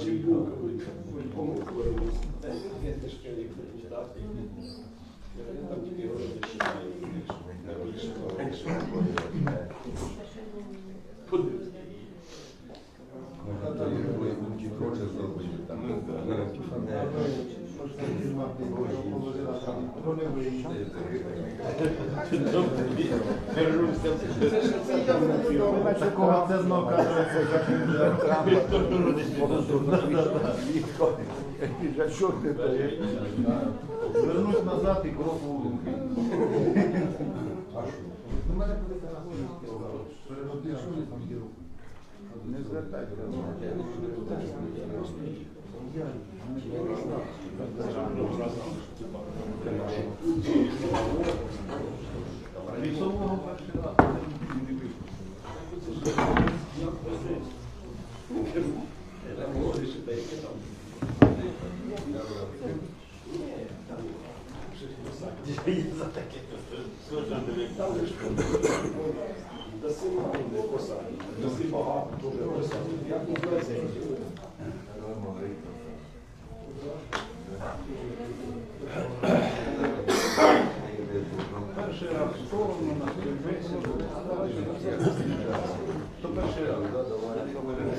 Чи, чи був помилку робив? Та ні, це знов кажеться, як що ти дає? Вернусь назад і крок у руки. Не звертайте. Лісового перший раз не. Там даси мало не посадить, даси багато, дуже посадить. Як називається? Перший раз в сторону на співбесіду. То перший раз, да, А да- далі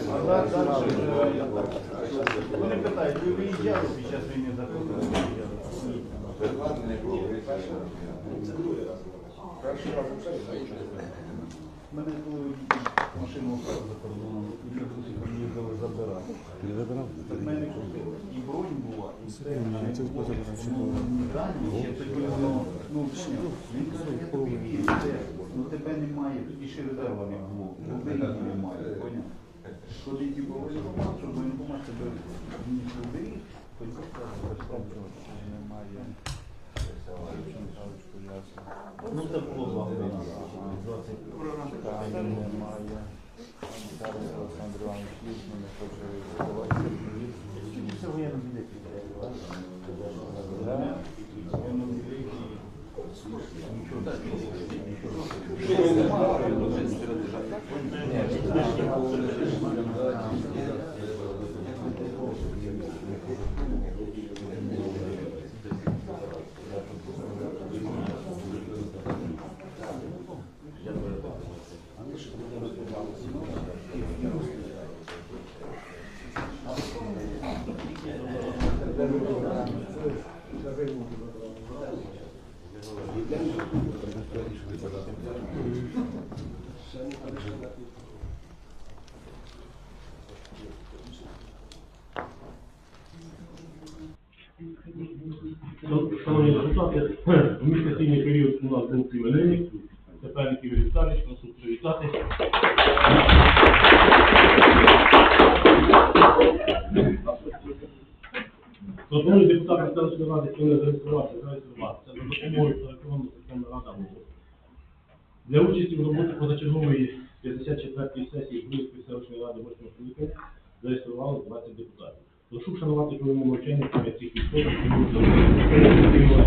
вже я так. Вони питають, ви виїжджали під час війни за взагалі Мене коли машину вкрали за кордоном, і друзі приїхали забирати. Так мене купили. І бронь була, і все. Ну, дані ще тоді воно, ну. Він каже, я тобі вірю. Ну тебе немає, тоді ще резерва не було. Ну, виїзду немає, поняв? Коли ті були воєнкомат, щоб воєнкомат тебе не уберіг, тоді сказали, що немає. Ну це було два години. Питання немає. Зараз Олександр Іванович Лісний не хоче Шановні депутати, у міжсесійний період у нас був іменинник, тепер Ігор Віталійович, прошу привітати. Пропоную депутатам селищної ради сьогодні зареєструвати, зареєструвати. Це за допомогою електронної системи рада «Голос». Для участі в роботі позачергової 54-ї сесії Київської селищної ради 8 скликання зареєстрували 20 депутатів. Прошу вшанувати хвилину мовчання пам'ять цих історій, які були загинули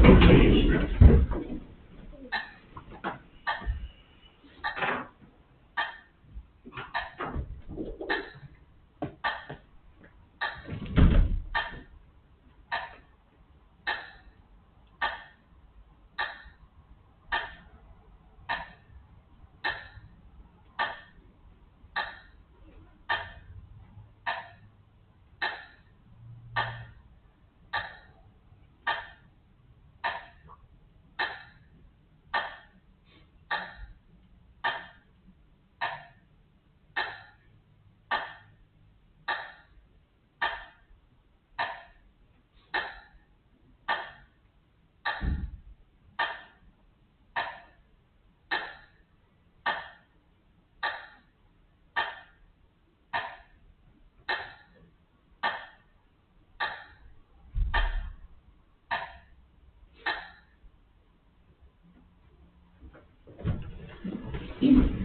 в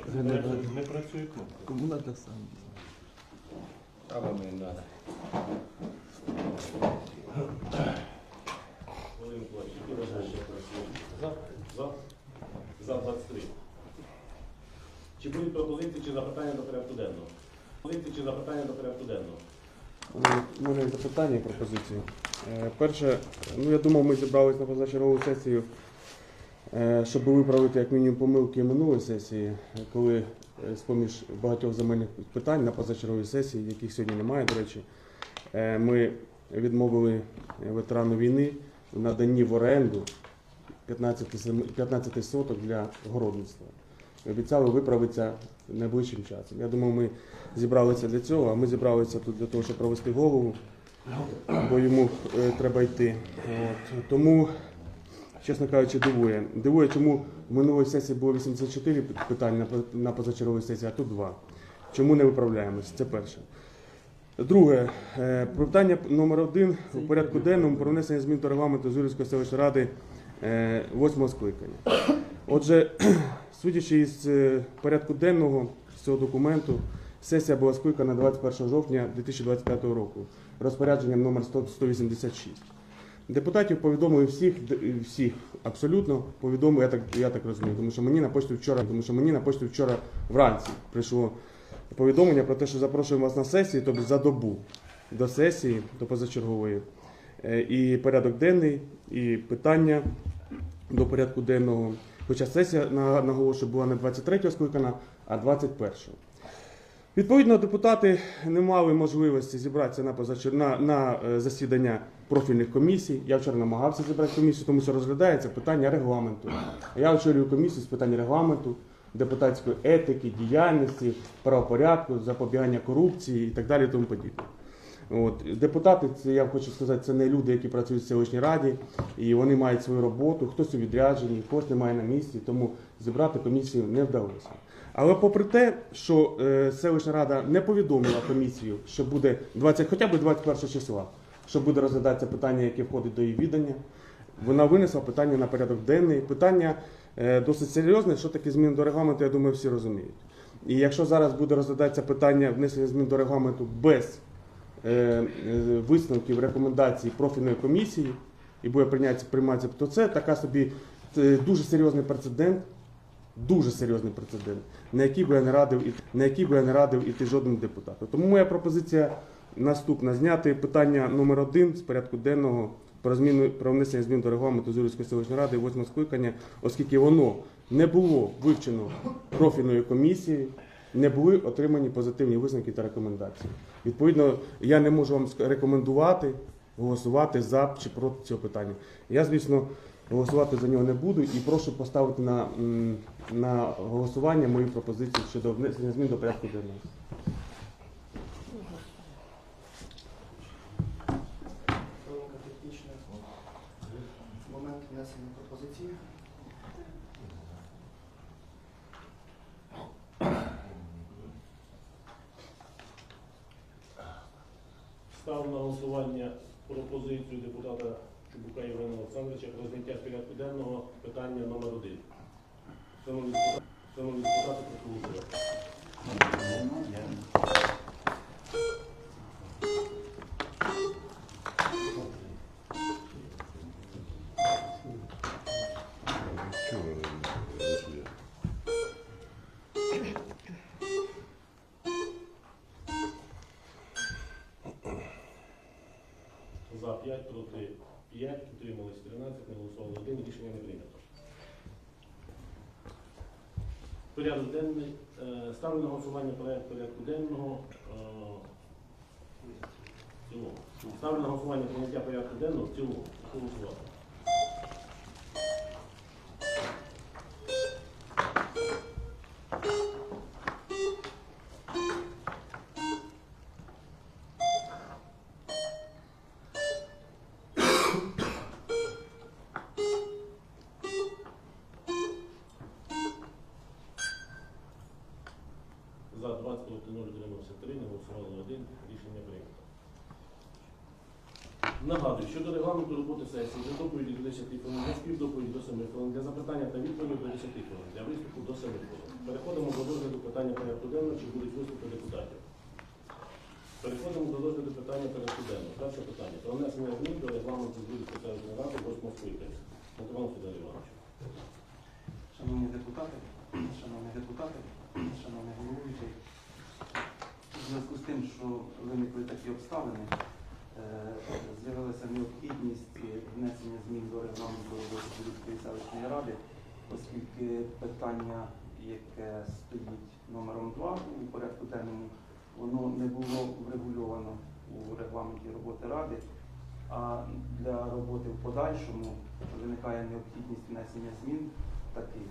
один. Не працює кнопка. Кому надо сам? А вам не треба. Хвилинку, які у ще працюють? За? За? За 23. Чи будуть пропозиції чи запитання до порядку денного? Пропозиції чи запитання до порядку денного? У мене запитання і пропозиції. Е, Перше, ну я думав, ми зібралися на позачергову сесію, щоб виправити як мінімум помилки минулої сесії, коли е, з-поміж багатьох земельних питань на позачерговій сесії, яких сьогодні немає, до речі, е, ми відмовили ветерану війни в наданні в оренду 15, 15 соток для городництва. Обіцяли виправитися найближчим часом. Я думаю, ми зібралися для цього, а ми зібралися тут для того, щоб провести голову, бо йому е, треба йти. От. Тому, чесно кажучи, дивує. Дивує, чому в минулій сесії було 84 питання на по- на позачерговій сесії, а тут 2. Чому не виправляємося? Це перше. Друге, е, питання номер один у порядку денному про внесення змін до регламенту Зурівської селищної ради е, восьмого скликання. Отже, судячи із е, порядку денного з цього документу, сесія була скликана 21 жовтня 2025 року розпорядженням номер 186. Депутатів повідомили всіх, всіх абсолютно повідомили, я так, я так розумію, тому що мені на почту вчора, тому що мені на почту вчора вранці прийшло повідомлення про те, що запрошуємо вас на сесію, тобто за добу до сесії, до позачергової. Е, І порядок денний, і питання до порядку денного. Хоча сесія на- наголошую була не 23 скликана, а 21. Відповідно, депутати не мали можливості зібратися на, на, на е, засідання профільних комісій. Я вчора намагався зібрати комісію, тому що розглядається питання регламенту. Я очолюю комісію з питань регламенту, депутатської етики, діяльності, правопорядку, запобігання корупції і так далі. Тому подібне. От депутати, це я хочу сказати, це не люди, які працюють в селищній раді, і вони мають свою роботу. Хтось у відрядженні, хтось немає на місці, тому зібрати комісію не вдалося. Але попри те, що е, селищна рада не повідомила комісію, що буде 20, хоча б 21 числа, що буде розглядатися питання, яке входить до її відання, вона винесла питання на порядок денний. Питання е, досить серйозне, що таке зміни до регламенту, я думаю, всі розуміють. І якщо зараз буде розглядатися питання внесення змін до регламенту без е, е, висновків, рекомендацій профільної комісії і буде прийняття прийматися, то це така собі е, дуже серйозний прецедент. Дуже серйозний прецедент, на який би я не радив на який би я не радив іти жодному депутату. Тому моя пропозиція наступна: зняти питання номер один з порядку денного про зміну про внесення змін до регламенту Зурівської селищної ради восьмого скликання, оскільки воно не було вивчено профільною комісією, не були отримані позитивні висновки та рекомендації. Відповідно, я не можу вам рекомендувати голосувати за чи проти цього питання. Я, звісно, голосувати за нього не буду і прошу поставити на, на голосування мої пропозиції щодо внесення змін до порядку денного. Хвилинка технічна. Момент внесення пропозиції. Ставлю на голосування пропозицію депутата Чубука Євгена Олександровича про зняття з порядку денного питання номер один. Шановні депутати, шановні Порядок денний. Е, Ставлю на голосування проект порядку денного. е, Ставлю на голосування прийняття порядку денного в цілому. Голосувати. 3, не голосували 1, рішення прийнято. Нагадую, щодо регламенту роботи сесії, для доповіді до 10 хвилин, для співдоповіді до 7 хвилин, для запитання та відповіді до 10 хвилин, для виступу до 7 хвилин. Переходимо до розгляду питання порядку денного, чи будуть виступи депутатів. Переходимо до розгляду питання порядку денного. Перше питання. Про внесення змін до регламенту Збірської селищної ради 8 скликання. Мотиван Федор Іванович. Шановні депутати, шановні депутати, шановний головуючий, у зв'язку з тим, що виникли такі обставини, е, з'явилася необхідність внесення змін до регламенту Київської селищної ради, оскільки питання, яке стоїть номером 2 у порядку денному, воно не було врегульовано у регламенті роботи ради. А для роботи в подальшому виникає необхідність внесення змін таких.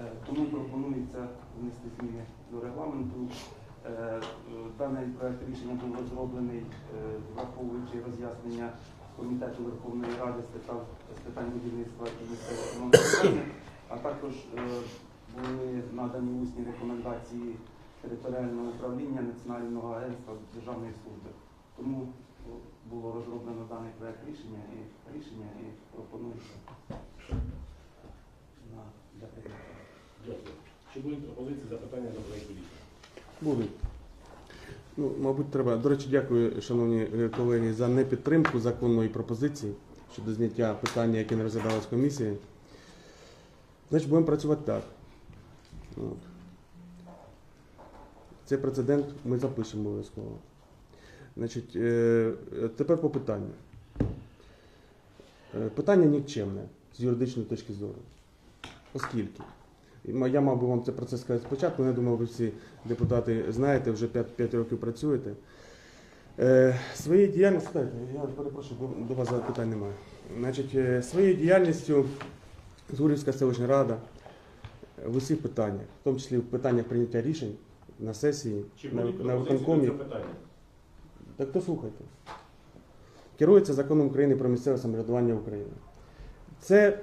Е, Тому пропонується внести зміни до регламенту. Е, Даний проект рішення був розроблений, е, враховуючи роз'яснення Комітету Верховної Ради з питань, будівництва і місцевого самоврядування, а також е, були надані усні рекомендації територіального управління Національного агентства державної служби. Тому було розроблено даний проект рішення і рішення і пропонується на для прийняття. Чи будуть пропозиції запитання до проекту рішення? Будуть. Ну, мабуть, треба. До речі, дякую, шановні е, колеги, за непідтримку законної пропозиції щодо зняття питання, яке не розглядалось комісії. Значить, будемо працювати так. От. Цей прецедент ми запишемо обов'язково. Значить, е, тепер по питанню. Е, Питання нікчемне з юридичної точки зору. Оскільки. Я мав би вам це про це сказати спочатку, я думаю, ви всі депутати знаєте, вже 5, 5 років працюєте. Е, своєю діяльністю, я перепрошую, до, вас запитань немає. Значить, е, своєю діяльністю Згурівська селищна рада е, в усіх питаннях, в тому числі в питаннях прийняття рішень на сесії, Чи на, будуть на пропозиції до виконкомі. цього питання? Так то слухайте. Керується законом України про місцеве самоврядування України. Це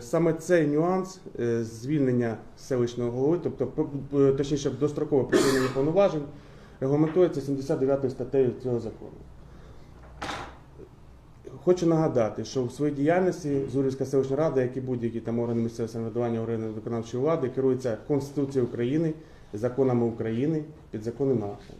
саме цей нюанс е, звільнення селищного голови, тобто точніше дострокове припинення повноважень, регламентується 79 статтею цього закону. Хочу нагадати, що в своїй діяльності Зурівська селищна рада, як і будь-які там органи місцевого самоврядування, органи виконавчої влади, керується Конституцією України, законами України, підзаконним актом.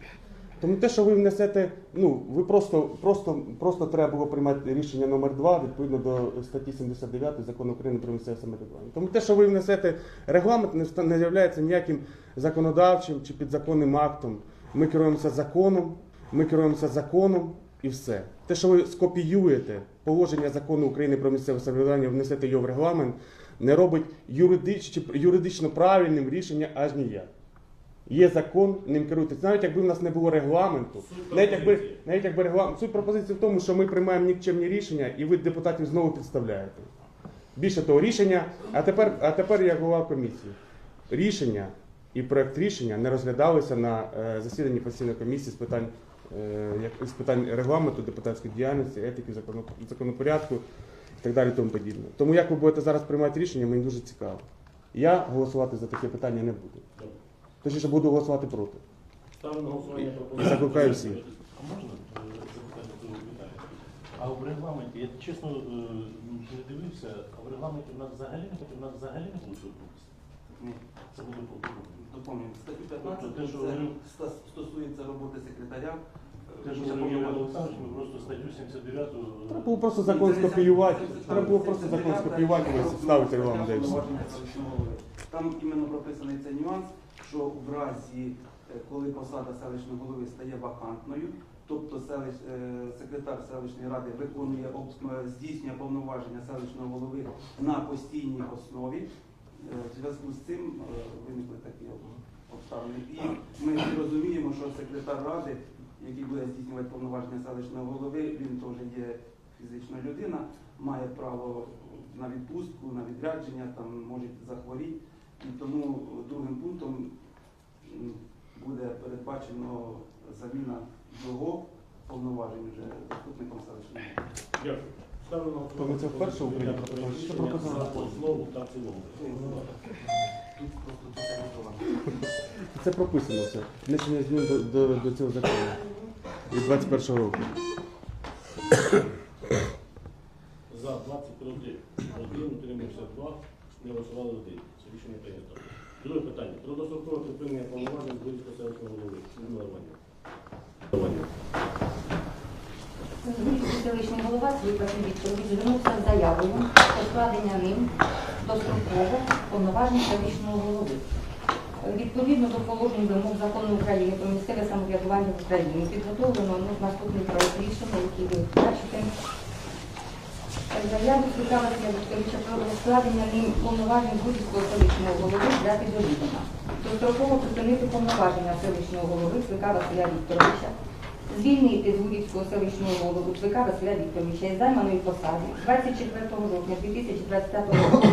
Тому те, що ви внесете, ну ви просто, просто, просто треба було приймати рішення номер 2 відповідно до статті 79 закону України про місцеве самоврядування. Тому те, що ви внесете регламент, не, є ніяким законодавчим чи підзаконним актом. Ми керуємося законом, ми керуємося законом і все. Те, що ви скопіюєте положення закону України про місцеве самоврядування, внесете його в регламент, не робить юридич, юридично правильним рішення аж ніяк. Є закон, ним керуйтесь. Навіть якби в нас не було регламенту, Суть навіть якби, навіть якби регламент. Суть пропозиції в тому, що ми приймаємо нікчемні рішення, і ви депутатів знову підставляєте. Більше того, рішення, а тепер, а тепер я голова комісії. Рішення і проект рішення не розглядалися на е, засіданні постійної комісії з питань, е, з питань регламенту, депутатської діяльності, етики, законопорядку і так далі. Тому подібне. Тому як ви будете зараз приймати рішення, мені дуже цікаво. Я голосувати за таке питання не буду. Точніше, буду голосувати проти. Ставлю на голосування І пропозицію. закликаю всіх. А можна е, запитання до Віталія? А в регламенті, я чесно е, не дивився, а в регламенті в нас взагалі не у нас взагалі не буде тут. Ні. Це буде по Доповнюємо. Статтю Тобто 15 те, що це говорив- ста- стосується роботи секретаря. Те, що Ще говорив Олександрович, ми просто статтю 79 Треба було просто закон скопіювати. Треба було просто закон скопіювати і ставити регламент. і все. Голови. Там іменно прописаний цей нюанс, що в разі, е, коли посада селищного голови стає вакантною, тобто селищ, е, секретар селищної ради виконує е, здійснює повноваження селищного голови на постійній основі. В зв'язку з цим виникли такі обставини. І ми розуміємо, що секретар ради, який буде здійснювати повноваження селищного голови, він теж є фізична людина, має право на відпустку, на відрядження, там може захворіти. І тому другим пунктом буде передбачено заміна його повноважень вже заступником селищного голови. Дякую. Ставлю на То це вперше пропонуємо? Що прописано? за основу та в цілому. Тут просто це. Це прописано все. Внесення змін до, до, до цього закону від 21 року. За 20 проти 1, утримався 2, не голосували 1. Це рішення прийнято. Друге питання. Про дострокове припинення повноважень з Будівського селищного голови. Людмила Романівна. Селищний голова Світланий Вікторович звернувся з заявою про складення ним достроково повноважень селищного голови. Відповідно до положень вимог закону України про місцеве самоврядування в Україні підготовлено наступний проект рішення, який ви бачите. Світлана Вікторовича про складення ним повноважень Будівського селищного голови до відома. Достроково припинити повноваження селищного голови Свика Василя Вікторовича звільнити з Гурівського селищного голову Цвика Василя Вікторовича із займаної посади 24 жовтня 2025 року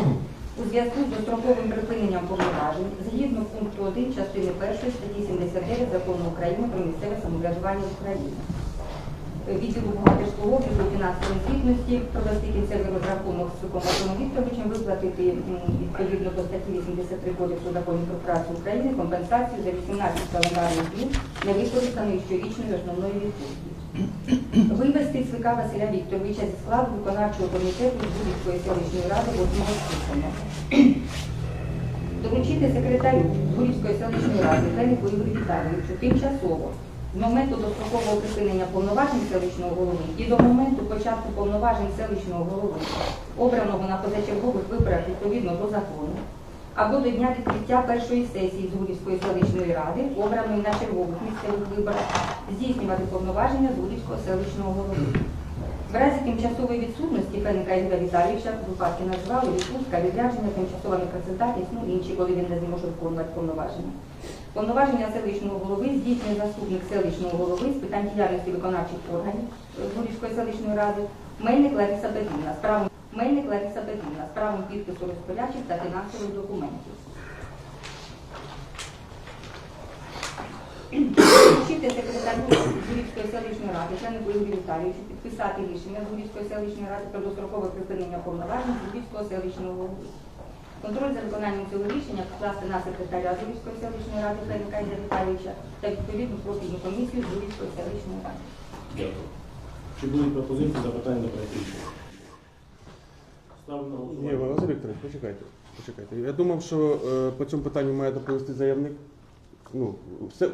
у зв'язку з достроковим припиненням повноважень згідно пункту 1 частини 1 статті 79 Закону України про місцеве самоврядування в Україні. Відділу бухгалтерського обліку фінансової звітності провести кінцевий розрахунок з Цуком Антоном Вікторовичем, виплатити відповідно до статті 83 Кодексу законів про працю України компенсацію за 18 календарних днів невикористаної щорічної основної відпустки. Вивести Цвика Василя Вікторовича зі складу виконавчого комітету з Будівської селищної ради 8 скликання. Доручити секретарю Бурівської селищної ради Феліку Ігорю Віталійовичу тимчасово з моменту дострокового припинення повноважень селищного голови і до моменту початку повноважень селищного голови, обраного на позачергових виборах відповідно до закону, або до дня відкриття першої сесії Згурівської селищної ради, обраної на чергових місцевих виборах, здійснювати повноваження Згурівського селищного голови. В разі тимчасової відсутності Феника Ігоря Віталійовича випадки назвали відпустка, відрядження, тимчасова непрацездатність, ну інші, коли він не зможе виконувати повноваження. Повноваження селищного голови здійснює заступник селищного голови з питань діяльності виконавчих органів Бурівської селищної ради Мельник Лариса Петрівна з Мельник Лариса Петрівна з правом підпису розпорядчих та фінансових документів. Вручити секретарю Бурівської селищної ради, члену Віталійовичу, підписати рішення Бурівської селищної ради про дострокове припинення повноважень Бурівського селищного голови. Контроль за виконанням цього рішення покласти на секретаря Бурівської селищної ради Федика Ігоря Віталійовича та відповідну профільну комісію Бурівської селищної ради. Дякую. Чи будуть пропозиції запитання до проекту рішення? Ставлю на Ні, голосування. Василь Вікторович, почекайте. почекайте. Я думав, що е, по цьому питанню має доповісти заявник. Ну, все,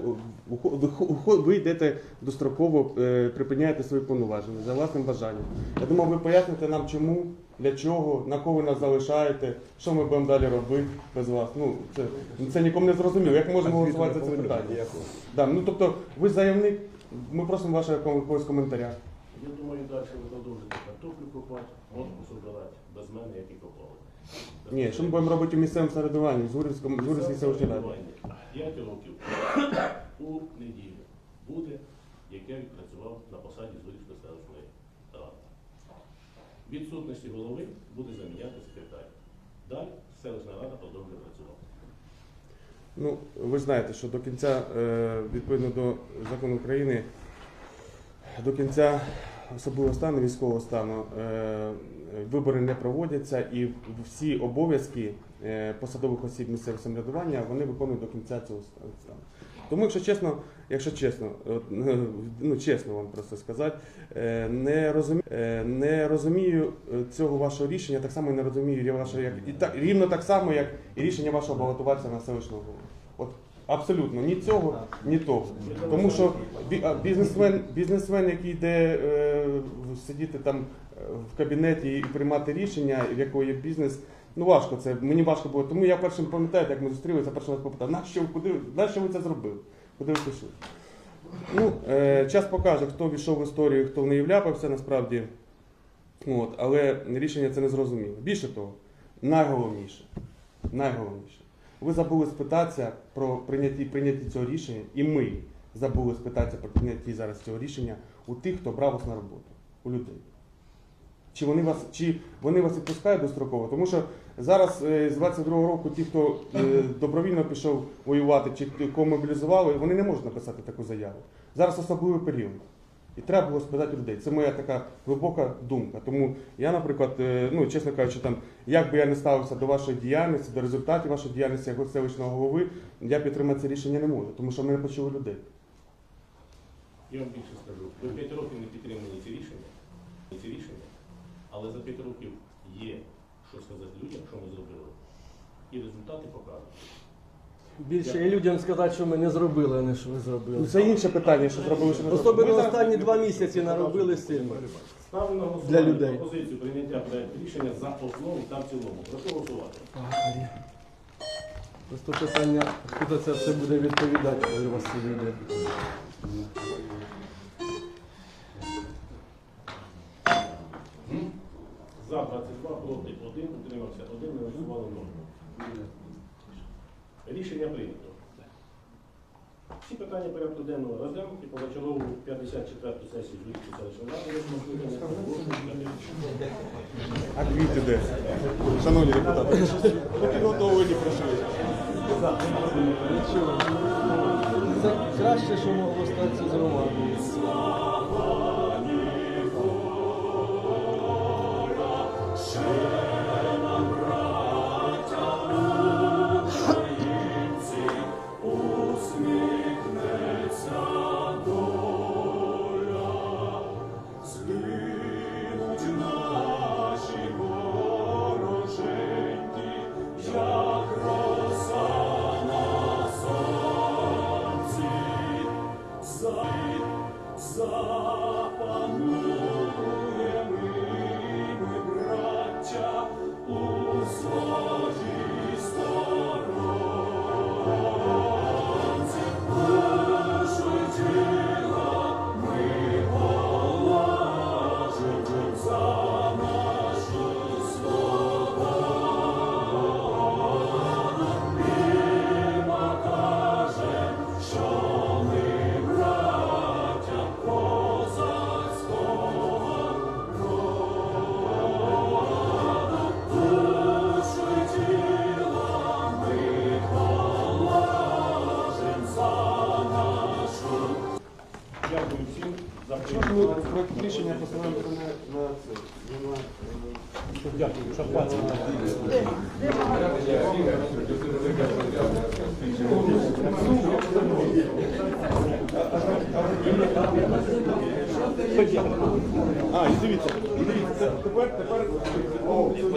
ви, ви йдете достроково, е, припиняєте свої повноваження за власним бажанням. Я думав, ви поясните нам, чому, для чого, на кого ви нас залишаєте, що ми будемо далі робити без вас. Ну, це, це нікому не зрозуміло. Як можемо голосувати за це питання? Да, ну, тобто, ви заявник, ми просимо вашого якогось коментаря. Я думаю, далі ви продовжите картоплю копати, мозку собирати, без мене, як і копали. Ні, що ми будемо робити у місцевому Гурівському, з Гурівській селищній раді? П'ять років у неділю буде, як я відпрацював на посаді Зурівської селищної ради. Відсутності голови буде заміняти секретар. Далі селищна рада продовжує працювати. Ну, ви знаєте, що до кінця, е, відповідно до закону України, до кінця особливого стану, військового стану, е, вибори не проводяться і всі обов'язки е, посадових осіб місцевого самоврядування вони виконують до кінця цього стану. Тому, якщо чесно, якщо чесно, ну чесно вам просто сказати, е, не розумію, не розумію е, цього вашого рішення, так само не розумію вашого як і так рівно так само, як і рішення вашого балотуватися на селищного голову. От абсолютно ні цього, ні того. Тому що бізнесмен, бізнесмен, який йде е, сидіти там е, в кабінеті і приймати рішення, в якого є бізнес. Ну важко це, мені важко було. Тому я першим пам'ятаю, як ми зустрілися, першим вас попитав, нащо, куди, нащо ви це зробили? Куди ви пішли? Ну, е, час покаже, хто війшов в історію, хто в неї вляпався насправді. От, але рішення це не зрозуміло. Більше того, найголовніше, найголовніше. Ви забули спитатися про прийняті, прийняті цього рішення, і ми забули спитатися про прийняті зараз цього рішення у тих, хто брав вас на роботу, у людей. Чи вони вас, чи вони вас відпускають достроково? Тому що зараз е, з 22-го року ті, хто е, добровільно пішов воювати, чи кого мобілізували, вони не можуть написати таку заяву. Зараз особливий період. І треба було спитати людей. Це моя така глибока думка. Тому я, наприклад, е, ну чесно кажучи, там як би я не ставився до вашої діяльності, до результатів вашої діяльності як селищного голови, я підтримати це рішення не можу, тому що ми не почули людей. Я вам більше скажу, ви 5 років не підтримали ці рішення, ці рішення, але за 5 років є що сказати людям, що ми зробили. І результати показують. Більше і людям сказати, що ми не зробили, а не що ви Ну, зробили. це інше питання, що зробили, що не зробили. Особливо останні два місяці наробили сильно. Ставлю на голосування Для людей. пропозицію прийняття проекту рішення за основу та в цілому. Прошу голосувати. Просто питання, хто за це все буде відповідати, коли вас це вийде. За 22, проти 1, утримався 1, не голосували 0. Рішення прийнято. Всі питання порядку денного розглянуті позачергову 54 сесію Жулівської селищної А квіти де? Шановні депутати, ви підготовлені пройшли. Краще, що могло статися тепер, тепер.